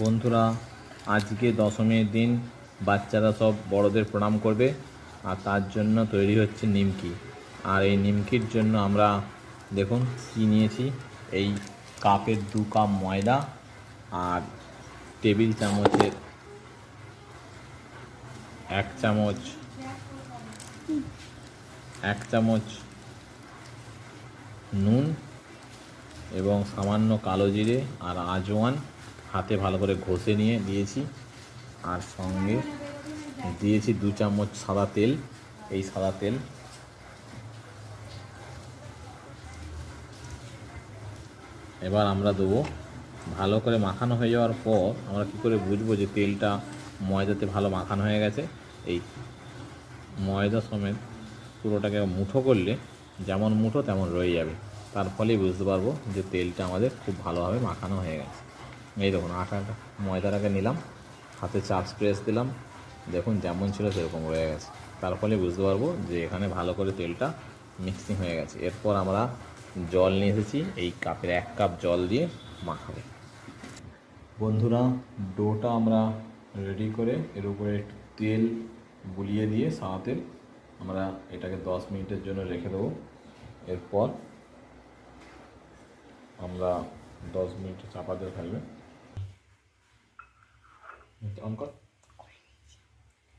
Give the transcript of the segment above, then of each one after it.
বন্ধুরা, আজকে দশমীর দিন, বাচ্চারা সব বড়দের প্রণাম করবে, আর তার জন্য তৈরি হচ্ছে নিমকি। আর এই নিমকির জন্য আমরা, দেখুন কী নিয়েছি, এই কাপের দু কাপ ময়দা আর টেবিল চামচের এক চামচ এক চামচ নুন এবং সামান্য কালো জিরে আর আজওয়ান হাতে ভালো করে ঘষে নিয়ে দিয়েছি। আর সঙ্গে দিয়েছি দু চামচ সাদা তেল, এই সাদা তেল। এবার আমরা দেবো। ভালো করে মাখানো হয়ে যাওয়ার পর আমরা কী করে বুঝব যে তেলটা ময়দাতে ভালো মাখানো হয়ে গেছে? এই ময়দা সমেত পুরোটাকে মুঠো করলে যেমন মুঠো তেমন রয়ে যাবে। তার ফলেই বুঝতে পারব যে তেলটা আমাদের খুব ভালোভাবে মাখানো হয়ে গেছে। এই দেখুন আটাটা ময়দাটাকে নিলাম, হাতে চাপ প্রেস দিলাম। দেখুন, যেমন ছিল সেরকম রয়ে গেছে। তার ফলে বুঝতে পারব যে এখানে ভালো করে তেলটা মিক্সিং হয়ে গেছে। এরপর আমরা জল নিয়ে এসেছি, এই কাপের এক কাপ জল দিয়ে মাখাবো। বন্ধুরা, ডোটা আমরা রেডি করে এর উপরে একটু তেল বুলিয়ে দিয়ে সাদা তেল আমরা এটাকে দশ মিনিটের জন্য রেখে দেবো। এরপর আমরা দশ মিনিট চাপা দিয়ে থাকবে অন কর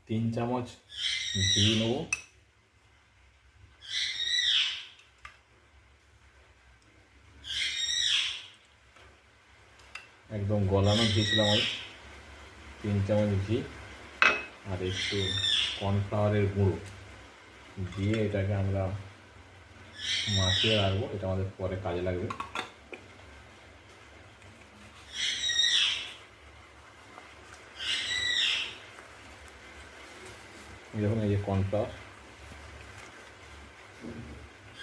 তিন চামচ ঘি নেব একদম গলানো ঘি ছিল আমাদের তিন চামচ ঘি আর একটু কর্নফ্লাওয়ারের গুঁড়ো দিয়ে এটাকে আমরা মাখিয়ে রাখব এটা আমাদের পরে কাজে লাগবে দেখুন এই যে কর্নফ্লাওয়ার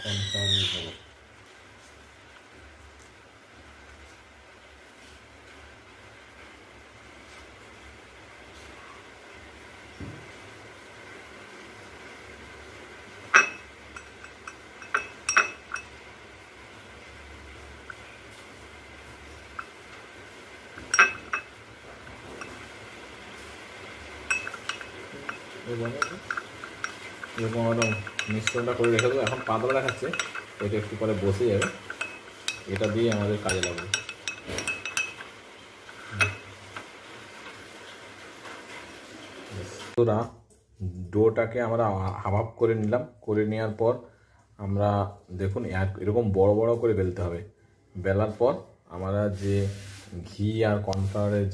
কর্নফ্লাওয়ার এরকম একটা মিশ্রণটা করে রেখে দেবো। এখন পাতলা দেখাচ্ছে, এটা একটু পরে বসে যাবে। এটা দিয়ে আমাদের কাজে লাগবে। তোরা ডোটাকে আমরা হাফ করে নিলাম। করে নেওয়ার পর আমরা দেখুন এরকম বড় বড় করে বেলতে হবে। বেলার পর আমরা যে ঘি আর কর্নফ্লাওয়ারের